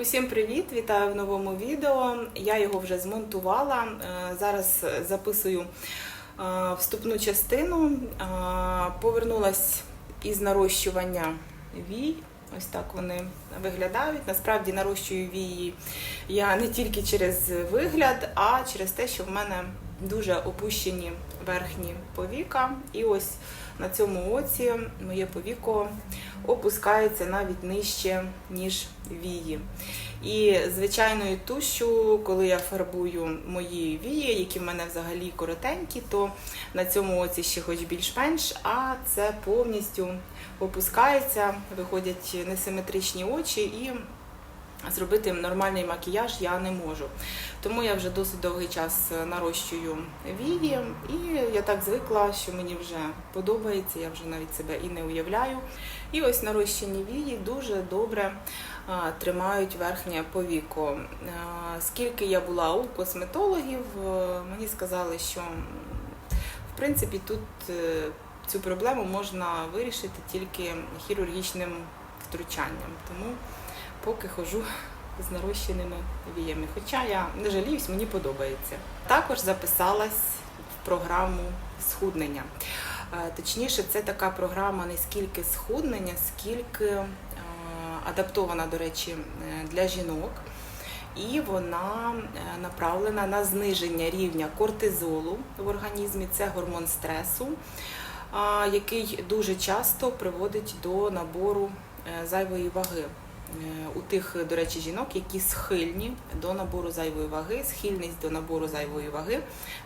Усім привіт! Вітаю в новому відео. Я його вже змонтувала. Е, Зараз записую е, вступну частину. Е, Повернулась із нарощування вій. Ось так вони виглядають. Насправді нарощую вії я не тільки через вигляд, а через те, що в мене дуже опущені верхні повіка. І ось на цьому оці моє повіко опускається навіть нижче, ніж вії. І звичайною тушю, коли я фарбую мої вії, які в мене взагалі коротенькі, то на цьому оці ще хоч більш-менш, а це повністю опускається, виходять несиметричні очі і зробити нормальний макіяж я не можу. Тому я вже досить довгий час нарощую вії, і я так звикла, що мені вже подобається, я вже навіть себе і не уявляю. І ось нарощені вії дуже добре тримають верхнє повіко. А, Скільки я була у косметологів, е, мені сказали, що в принципі тут е, цю проблему можна вирішити тільки хірургічним втручанням. Тому поки ходжу з нарощеними віями. Хоча я не жаліюсь, мені подобається. Також записалась в програму схуднення. Е, Точніше, це така програма не скільки схуднення, скільки е, адаптована, до речі, для жінок. І вона е, направлена на зниження рівня кортизолу в організмі. Це гормон стресу, який дуже часто приводить до набору зайвої ваги. Е, У тих, до речі, жінок, які схильні до набору зайвої ваги, схильність до набору зайвої ваги,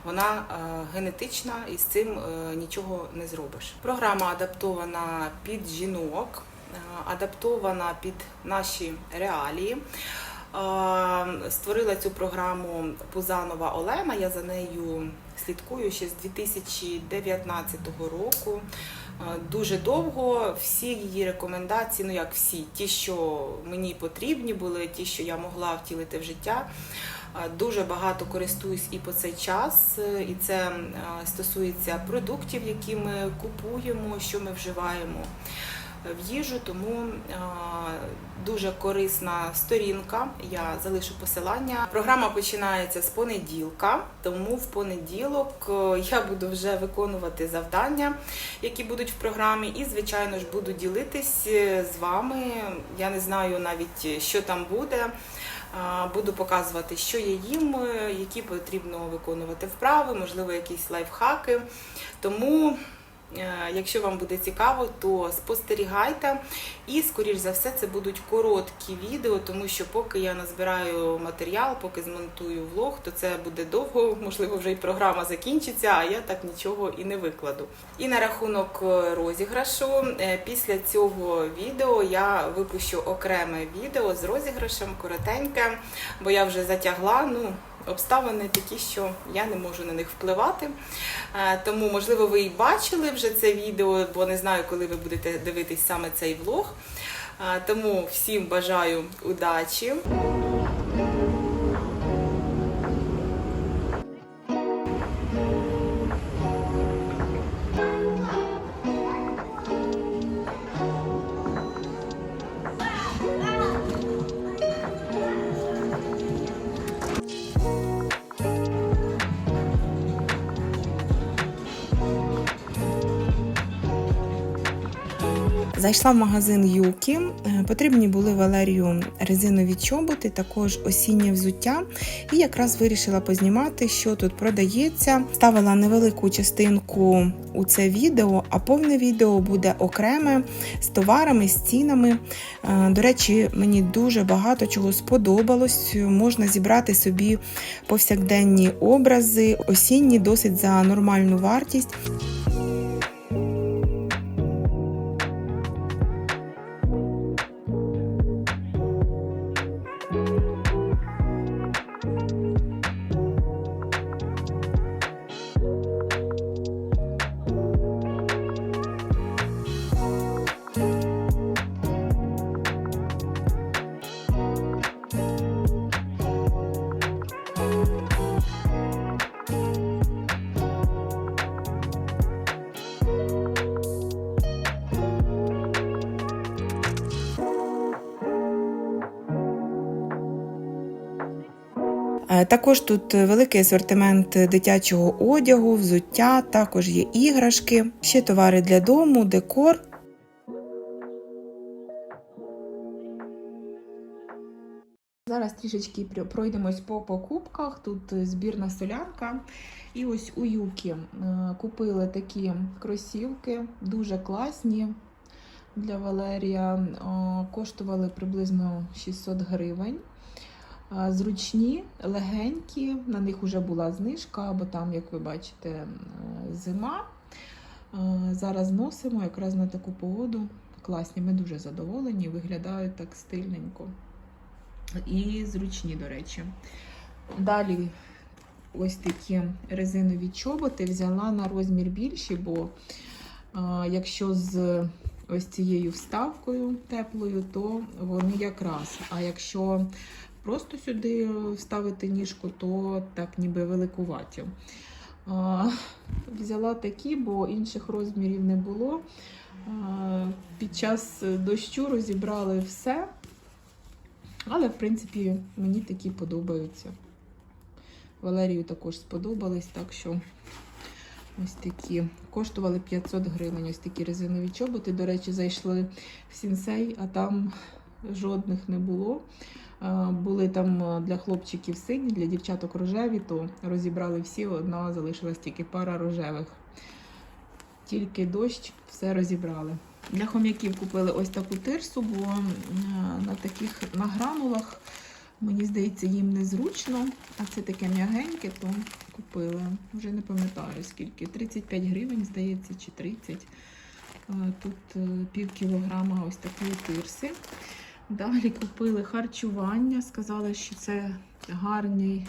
вона е, генетична і з цим е, нічого не зробиш. Програма адаптована під жінок, адаптована під наші реалії. Створила цю програму Пузанова Олена. Я за нею слідкую ще з 2019 року. Дуже довго всі її рекомендації, ну як всі, ті, що мені потрібні були, ті, що я могла втілити в життя. Дуже багато користуюсь і по цей час, е, і це е, стосується продуктів, які ми купуємо, що ми вживаємо в їжу, тому е, дуже корисна сторінка. Я залишу посилання. Програма починається з понеділка, тому в понеділок е, я буду вже виконувати завдання, які будуть в програмі, і звичайно ж буду ділитись е, з вами. Я не знаю навіть, що там буде. Буду показувати, що я їм, е, які потрібно виконувати вправи, можливо, якісь лайфхаки. Тому Е, Якщо вам буде цікаво, то спостерігайте. І, скоріш за все, це будуть короткі відео, тому що поки я назбираю матеріал, поки змонтую влог, то це буде довго, можливо, вже і програма закінчиться, а я так нічого і не викладу. І на рахунок е, розіграшу, е, після цього відео я випущу окреме відео з розіграшем, коротеньке, бо я вже затягла. ну, Обставини такі, що я не можу на них впливати. Е, Тому, можливо, ви і бачили вже це відео, бо не знаю, коли ви будете дивитись саме цей влог. Е, Тому всім бажаю удачі. Зайшла в магазин Юкі. Е, Потрібні були Валерію резинові чоботи, також осіннє взуття. І якраз вирішила познімати, що тут продається. Ставила невелику частинку у це відео, а повне відео буде окреме з товарами, з цінами. Е, До речі, мені дуже багато чого сподобалось. Можна зібрати собі повсякденні образи, осінні досить за нормальну вартість. Також тут великий асортимент дитячого одягу, взуття, також є іграшки, ще товари для дому, декор. Зараз трішечки пройдемось по покупках. Тут е, збірна солянка. І ось у Юкі е, купили такі кросівки, дуже класні для Валерія. Е, Коштували приблизно 600 гривень. Зручні, легенькі, на них вже була знижка, бо там, як ви бачите, е, зима. Зараз носимо якраз на таку погоду. Класні, ми дуже задоволені, виглядають так стильненько. І зручні, до речі. Далі ось такі резинові чоботи взяла на розмір більші, бо якщо з ось цією вставкою теплою, то вони якраз. А якщо просто сюди вставити ніжку, то так ніби великуваті. Взяла такі, бо інших розмірів не було. Під час дощу розібрали все. Але, в принципі, мені такі подобаються. Валерію також сподобались, так що ось такі. Коштували 500 гривень. Ось такі резинові чоботи. До речі, зайшли в сінсей, а там жодних не було. Були там для хлопчиків сині, для дівчаток рожеві, то розібрали всі, одна залишилась тільки пара рожевих. Тільки дощ, все розібрали. Для хом'яків купили ось таку тирсу, бо е, на таких на гранулах, мені здається, їм незручно. А це таке м'ягеньке, то купили. Вже не пам'ятаю скільки. 35 гривень, здається, чи 30. Е, Тут е, пів кілограма ось такої тирси. Далі купили харчування. Сказали, що це гарний,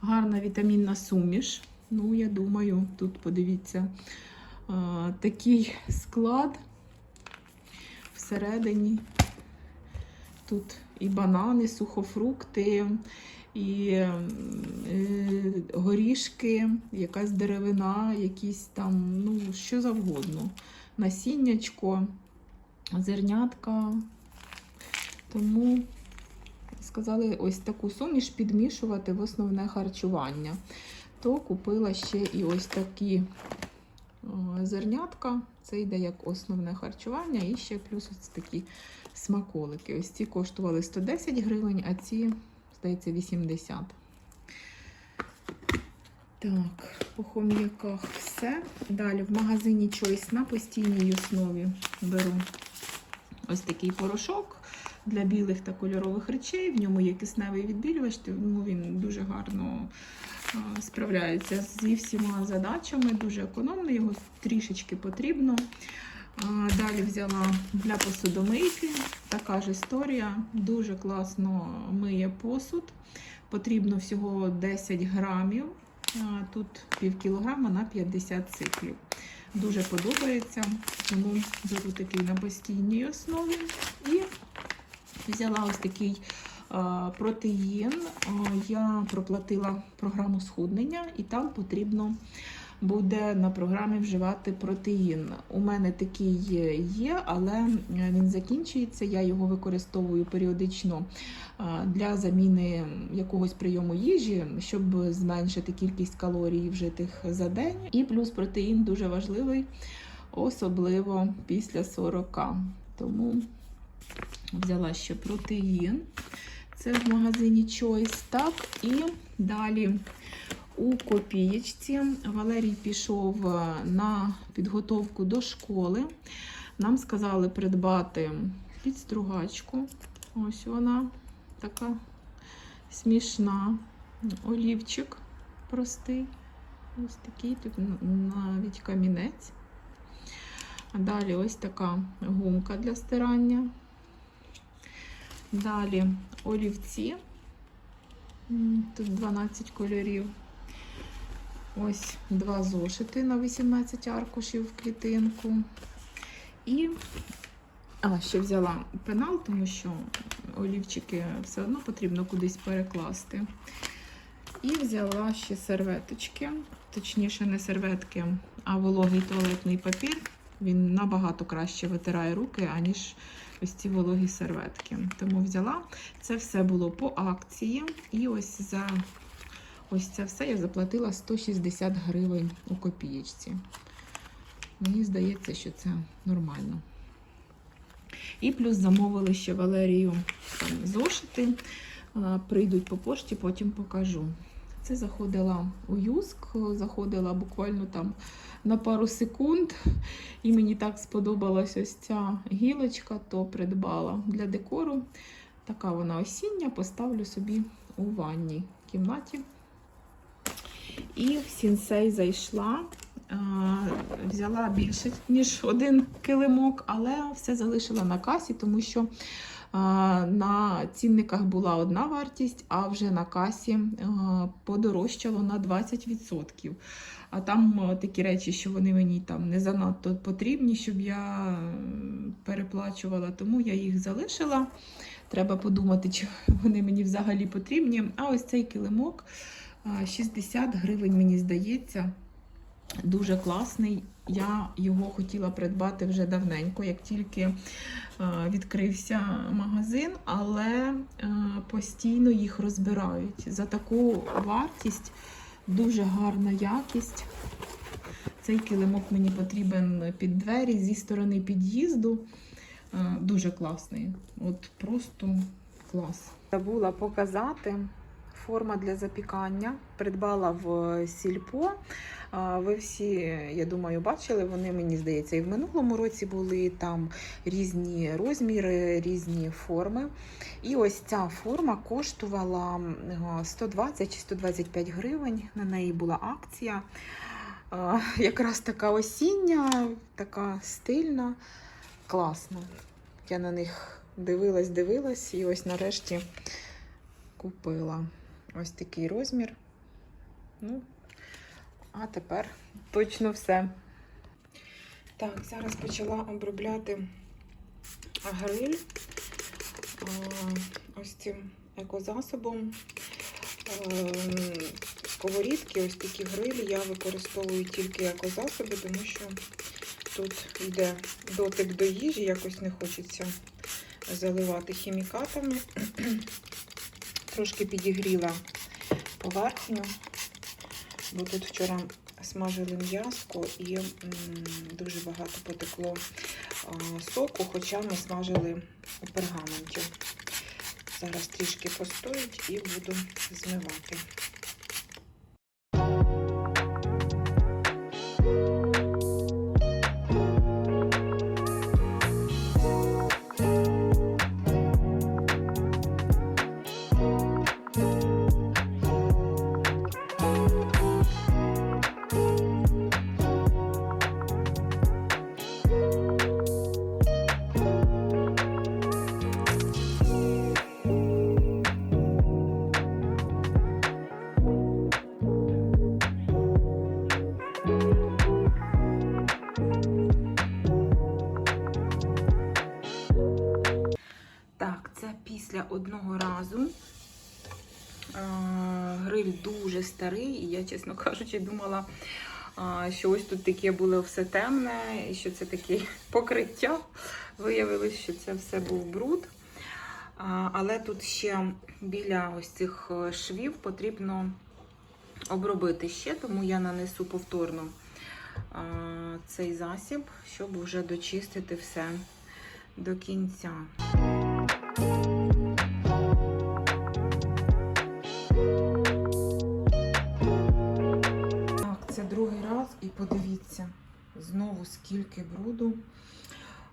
гарна вітамінна суміш. Ну, я думаю, тут подивіться е, такий склад всередині. Тут і банани, сухофрукти, і е, горішки, якась деревина, якісь там, ну, що завгодно. Насіннячко, зернятка. Тому сказали ось таку суміш підмішувати в основне харчування. То купила ще і ось такі зернятка. Це йде як основне харчування, і ще плюс ось такі смаколики. Ось ці коштували 110 гривень, а ці, здається, 80. Так, по хом'яках все. Далі в магазині Choice на постійній основі беру ось такий порошок для білих та кольорових речей. В ньому є кисневий відбілювач, тому він дуже гарно справляється зі всіма задачами, дуже економно, його трішечки потрібно. Далі взяла для посудомийки. Така ж історія. Дуже класно миє посуд. Потрібно всього 10 грамів. Тут пів кілограма на 50 циклів. Дуже подобається, тому беру такий на постійній основі. І взяла ось такий протеїн. Я проплатила програму схуднення, і там потрібно буде на програмі вживати протеїн. У мене такий є, але він закінчується. Я його використовую періодично для заміни якогось прийому їжі, щоб зменшити кількість калорій вжитих за день. І плюс протеїн дуже важливий, особливо після 40. Тому взяла ще протеїн. Це в магазині Choice. Так, і далі у копієчці Валерій пішов е, на підготовку до школи. Нам сказали придбати підстругачку. Ось вона така смішна. Олівчик простий. Ось такий тут навіть камінець. Далі ось така гумка для стирання. Далі олівці. Тут 12 кольорів. Ось два зошити на 18 аркушів в клітинку. І а, ще взяла пенал, тому що олівчики все одно потрібно кудись перекласти. І взяла ще серветочки, точніше, не серветки, а вологий туалетний папір. Він набагато краще витирає руки, аніж ось ці вологі серветки. Тому взяла. Це все було по акції. І ось за Ось це все я заплатила 160 гривень у копієчці. Мені здається, що це нормально. І плюс замовили ще Валерію там, зошити. Прийдуть по пошті, потім покажу. Це заходила у Юск, заходила буквально там на пару секунд. І мені так сподобалась ось ця гілочка, то придбала для декору. Така вона осіння, поставлю собі у ванній кімнаті. І в сінсей зайшла. Взяла більше, ніж один килимок, але все залишила на касі, тому що на цінниках була одна вартість, а вже на касі подорожчало на 20%. А там такі речі, що вони мені там не занадто потрібні, щоб я переплачувала, тому я їх залишила. Треба подумати, чи вони мені взагалі потрібні. А ось цей килимок 60 гривень, мені здається, дуже класний. Я його хотіла придбати вже давненько, як тільки відкрився магазин, але постійно їх розбирають. За таку вартість дуже гарна якість. Цей килимок мені потрібен під двері зі сторони під'їзду. Е, Дуже класний. От просто клас. Забула показати. Форма для запікання. Придбала в сільпо. Ви всі, я думаю, бачили, вони, мені здається, і в минулому році були там різні розміри, різні форми. І ось ця форма коштувала е, 120 чи 125 гривень. На неї була акція. Якраз така осіння, така стильна, класна. Я на них дивилась, дивилась, і ось нарешті купила ось такий розмір. Ну, а тепер точно все. Так, зараз почала обробляти гриль ось цим екозасобом. Сковорідки, ось такі грилі я використовую тільки екозасоби, тому що тут йде дотик до їжі, якось не хочеться заливати хімікатами. Трошки підігріла поверхню, бо тут вчора смажили м'яско і дуже багато потекло соку, хоча ми смажили у пергаменті. Зараз трішки постоїть і буду змивати. Це після одного разу. Гриль дуже старий, і я, чесно кажучи, думала, що ось тут таке було все темне, і що це таке покриття. Виявилось, що це все був бруд. Але тут ще біля ось цих е, швів потрібно обробити ще, тому я нанесу повторно цей засіб, щоб вже дочистити все до кінця. Так, це другий раз, і подивіться, знову скільки бруду.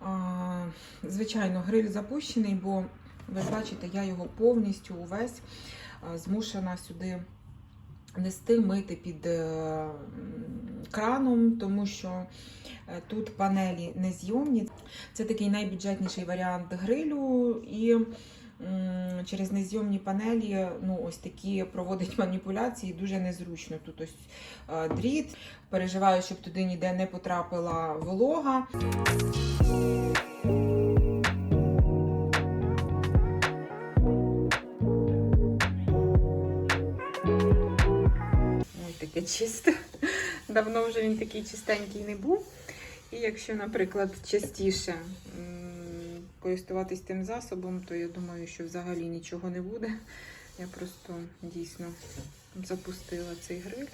А, звичайно, гриль запущений, бо ви бачите, я його повністю увесь змушена сюди нести, мити під е, краном, тому що е, тут панелі незйомні. Це такий найбюджетніший варіант грилю і через незйомні панелі ну, ось такі проводить маніпуляції дуже незручно. Тут ось е, дріт. Переживаю, щоб туди ніде не потрапила волога. Чисте. Давно вже він такий чистенький не був. І якщо, наприклад, частіше користуватись тим засобом, то я думаю, що взагалі нічого не буде. Я просто дійсно запустила цей гриль.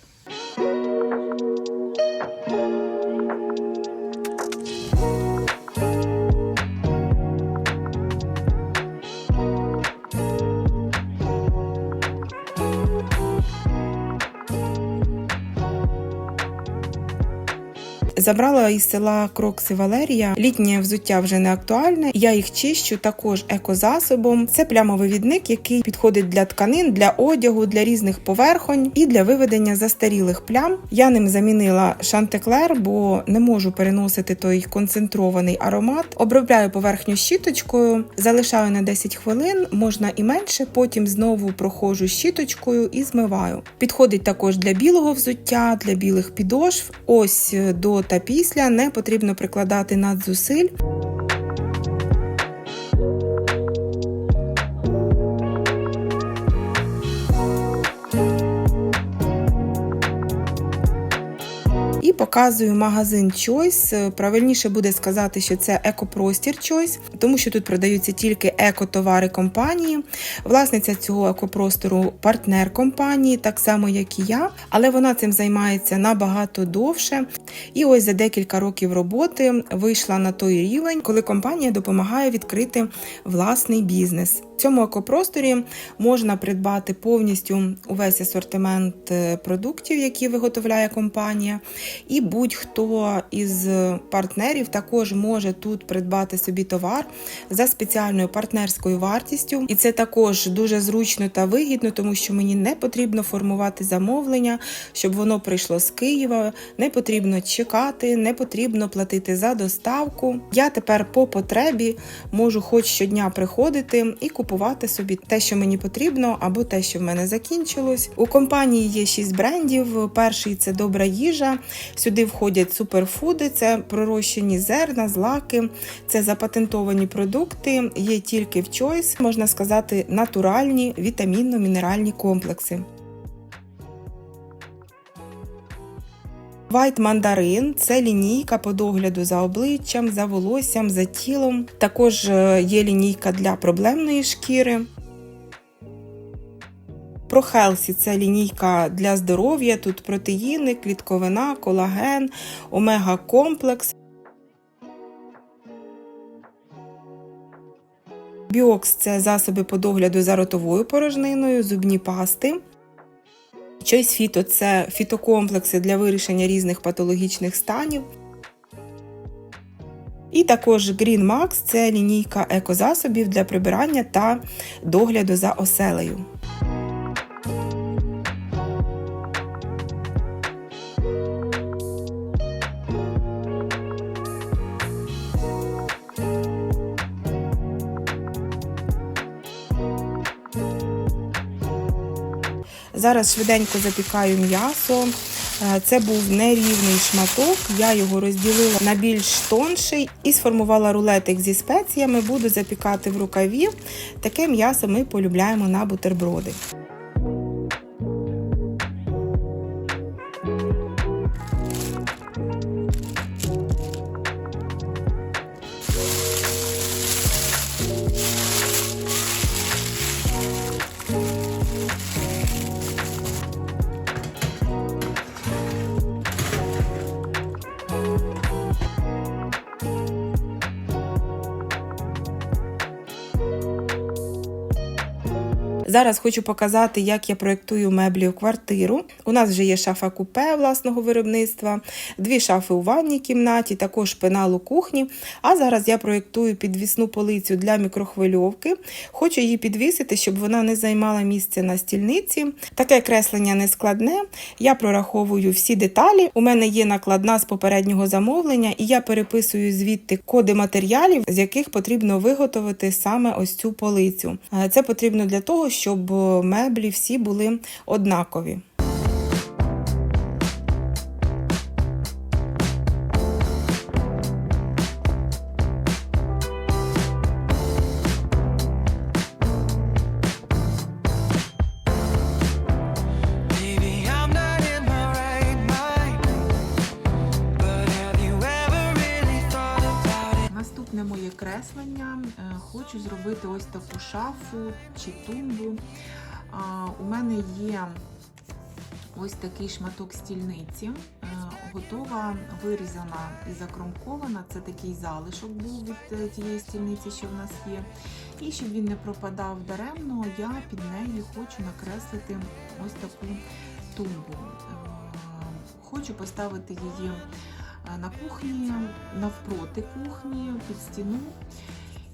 Забрала із села Крокси Валерія. Літнє взуття вже не актуальне. Я їх чищу також екозасобом. Це плямовивідник, який підходить для тканин, для одягу, для різних поверхонь і для виведення застарілих плям. Я ним замінила шантеклер, бо не можу переносити той концентрований аромат. Обробляю поверхню щіточкою, залишаю на 10 хвилин, можна і менше. Потім знову проходжу щіточкою і змиваю. Підходить також для білого взуття, для білих підошв. Ось е, до та після не потрібно прикладати надзусиль. Показую магазин Choice. Правильніше буде сказати, що це екопростір Choice, тому що тут продаються тільки екотовари компанії. Власниця цього екопростору партнер компанії, так само як і я, але вона цим займається набагато довше. І ось за декілька років роботи вийшла на той рівень, коли компанія допомагає відкрити власний бізнес. Цьому екопросторі можна придбати повністю увесь асортимент е, продуктів, які виготовляє компанія. І будь-хто із партнерів також може тут придбати собі товар за спеціальною партнерською вартістю. І це також дуже зручно та вигідно, тому що мені не потрібно формувати замовлення, щоб воно прийшло з Києва. Не потрібно чекати, не потрібно платити за доставку. Я тепер по потребі можу хоч щодня приходити і купувати собі те, що мені потрібно, або те, що в мене закінчилось. У компанії є шість брендів. Перший це добра їжа. Сюди входять суперфуди, це пророщені зерна, злаки, це запатентовані продукти, є тільки в Choice, можна сказати, натуральні вітамінно-мінеральні комплекси. White Mandarin – це лінійка по догляду за обличчям, за волоссям, за тілом. Також е, є лінійка для проблемної шкіри. Про Хелсі це лінійка для здоров'я. Тут протеїни, клітковина, колаген, омега-комплекс. Біокс це засоби по догляду за ротовою порожниною, зубні пасти. Choice Фіто це фітокомплекси для вирішення різних патологічних станів. І також Green Max це лінійка екозасобів для прибирання та догляду за оселею. Зараз швиденько запікаю м'ясо. Е, Це був нерівний шматок, я його розділила на більш тонший і сформувала рулетик зі спеціями. Буду запікати в рукаві. Таке м'ясо ми полюбляємо на бутерброди. Зараз хочу показати, як я проєктую меблі у квартиру. У нас вже є шафа купе власного виробництва, дві шафи у ванній кімнаті, також пенал у кухні. А зараз я проєктую підвісну полицю для мікрохвильовки. Хочу її підвісити, щоб вона не займала місце на стільниці. Таке креслення не складне. Я прораховую всі деталі. У мене є накладна з попереднього замовлення, і я переписую звідти коди матеріалів, з яких потрібно виготовити саме ось цю полицю. Е, Це потрібно для того, щоб меблі всі були однакові. Хочу зробити ось таку шафу чи тумбу. А, у мене є ось такий шматок стільниці. е, Готова, вирізана і закромкована. Це такий залишок був від е, тієї стільниці, що в нас є. І щоб він не пропадав даремно, я під нею хочу накреслити ось таку тумбу. Е, Хочу поставити її на кухні, навпроти кухні, під стіну.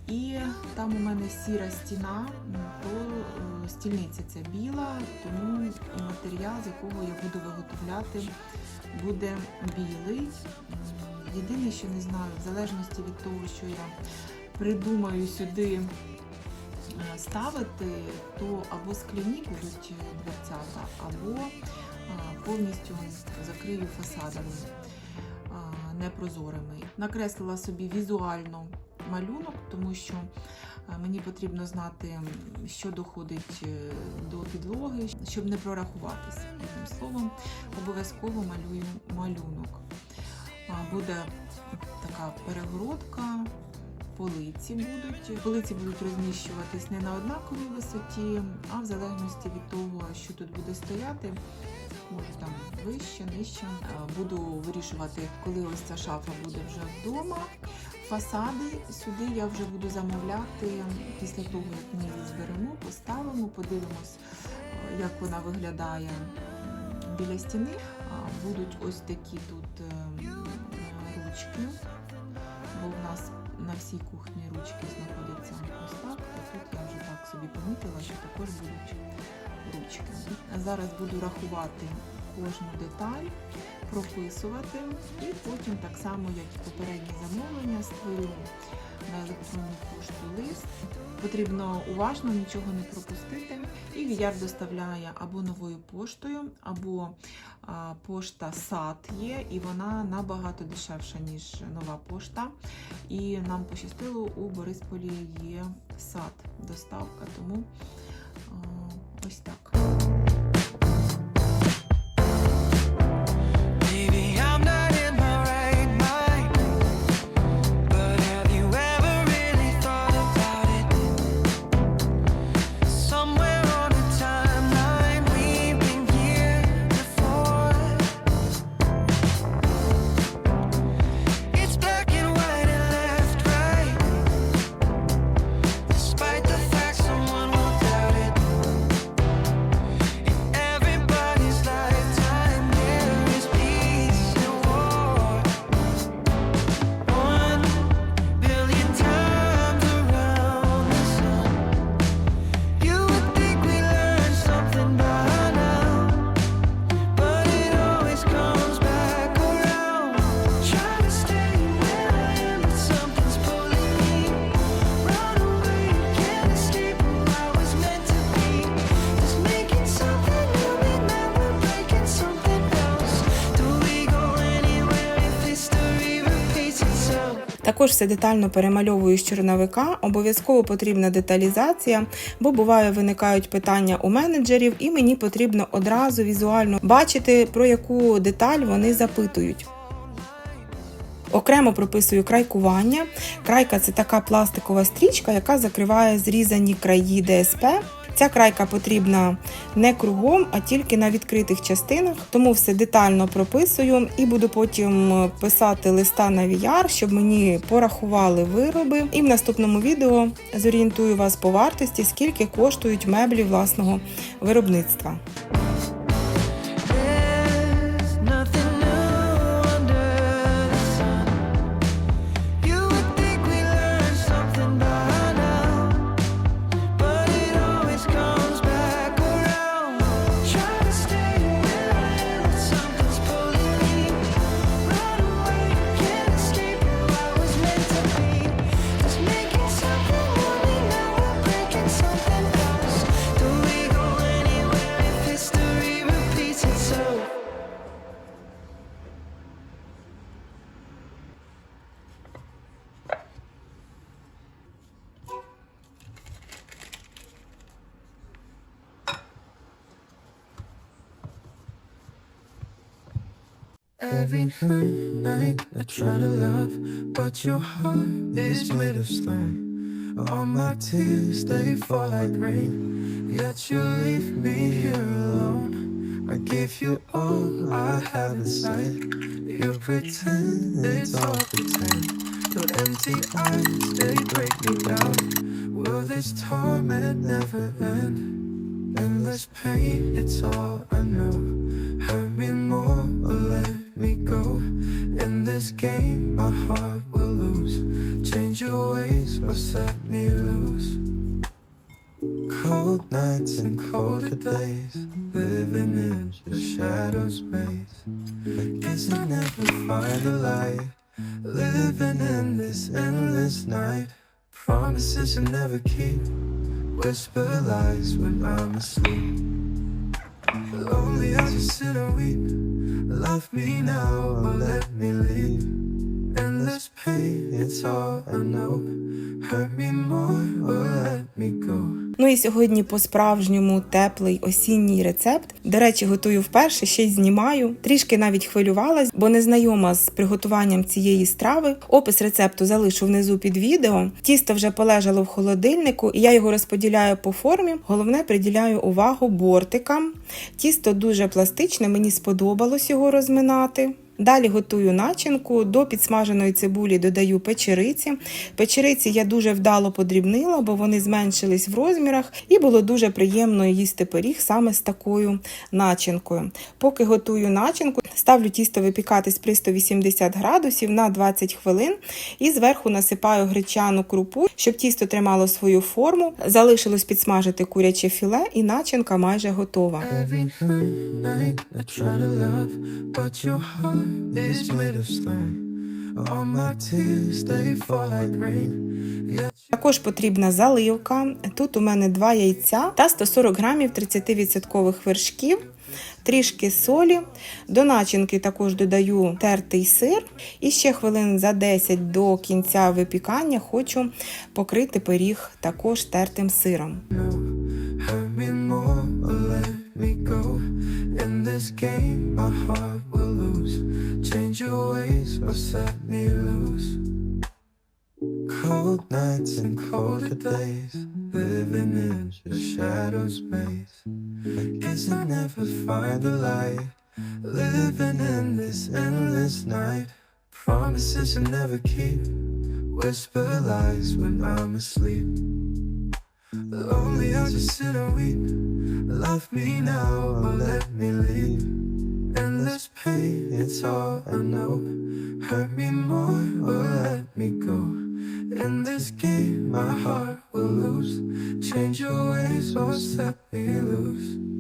І там у мене сіра стіна, то е, стільниця ця біла, тому матеріал, з якого я буду виготовляти, буде білий. Єдине, що не знаю, в залежності від того, що я придумаю сюди е, ставити, то або скляні будуть дверцята, або е, повністю закрию фасадами непрозорими. Накреслила собі візуально малюнок, тому що е, мені потрібно знати, що доходить е, до підлоги, щоб не прорахуватись. Одним словом, обов'язково малюю малюнок. Буде така перегородка, полиці будуть. Полиці будуть розміщуватись не на однаковій висоті, а в залежності від того, що тут буде стояти. Може там вище, нижче. Буду вирішувати, коли ось ця шафа буде вже вдома. Фасади сюди я вже буду замовляти після того, як ми її зберемо, поставимо, подивимось, е, як вона виглядає біля стіни. Будуть ось такі тут е, ручки, бо в нас на всій кухні ручки знаходяться ось так. А тут я вже так собі помітила, що також будуть ручки. Зараз буду рахувати кожну деталь прописувати і потім так само, як і попереднє замовлення, створю на електронну пошту лист. Потрібно уважно нічого не пропустити. І VR доставляє або новою поштою, або а, пошта САД є, і вона набагато дешевша, ніж нова пошта. І нам пощастило, у Борисполі є САД доставка, тому а, ось так. Також все детально перемальовую з чорновика. Обов'язково потрібна деталізація, бо буває виникають питання у менеджерів, і мені потрібно одразу візуально бачити, про яку деталь вони запитують. Окремо прописую крайкування. Крайка це така пластикова стрічка, яка закриває зрізані краї ДСП. Ця крайка потрібна не кругом, а тільки на відкритих частинах, тому все детально прописую і буду потім писати листа на VR, щоб мені порахували вироби. І в наступному відео зорієнтую вас по вартості, скільки коштують меблі власного виробництва. Every night I try to love, but your heart is made of stone. All my tears, they fall like rain. Yet you leave me here alone. I give you all I have inside. You pretend it's all pretend. Your empty eyes, they break me down. Will this torment never end? Endless pain, it's all I know. Hurt me more or let me go. In this game, my heart will lose. Change your ways or set me loose. Cold nights and colder days, living in your shadow's maze. Guess I never find a light, living in this endless night. Promises you never keep, whisper lies when I'm asleep. Lonely, I just sit and weep. Love me now or let me leave. Endless pain, it's all I know. Hurt me more or let me go. Ну і сьогодні по-справжньому теплий осінній рецепт. До речі, готую вперше, ще й знімаю. Трішки навіть хвилювалась, бо не знайома з приготуванням цієї страви. Опис рецепту залишу внизу під відео. Тісто вже полежало в холодильнику, і я його розподіляю по формі. Головне, приділяю увагу бортикам. Тісто дуже пластичне, мені сподобалось його розминати. Далі готую начинку. До підсмаженої цибулі додаю печериці. Печериці я дуже вдало подрібнила, бо вони зменшились в розмірах, і було дуже приємно їсти пиріг саме з такою начинкою. Поки готую начинку, ставлю тісто випікатись при 180 градусів на 20 хвилин і зверху насипаю гречану крупу, щоб тісто тримало свою форму. Залишилось підсмажити куряче філе, і начинка майже готова. Heart is made of stone. All my tears, they fall like rain. Також потрібна заливка. Тут у мене два яйця та 140 грамів 30% вершків, трішки солі. До начинки також додаю тертий сир. І ще хвилин за 10 до кінця випікання хочу покрити пиріг також тертим сиром. This game, my heart will lose. Change your ways or set me loose. Cold nights and colder days, living in your shadow's maze. Guess I never find the light, living in this endless night. Promises you never keep, whisper lies when I'm asleep. Lonely, I just sit and weep. Love me now or let me leave. Endless pain, it's all I know. Hurt me more or let me go. In this game, my heart will lose. Change your ways or set me loose.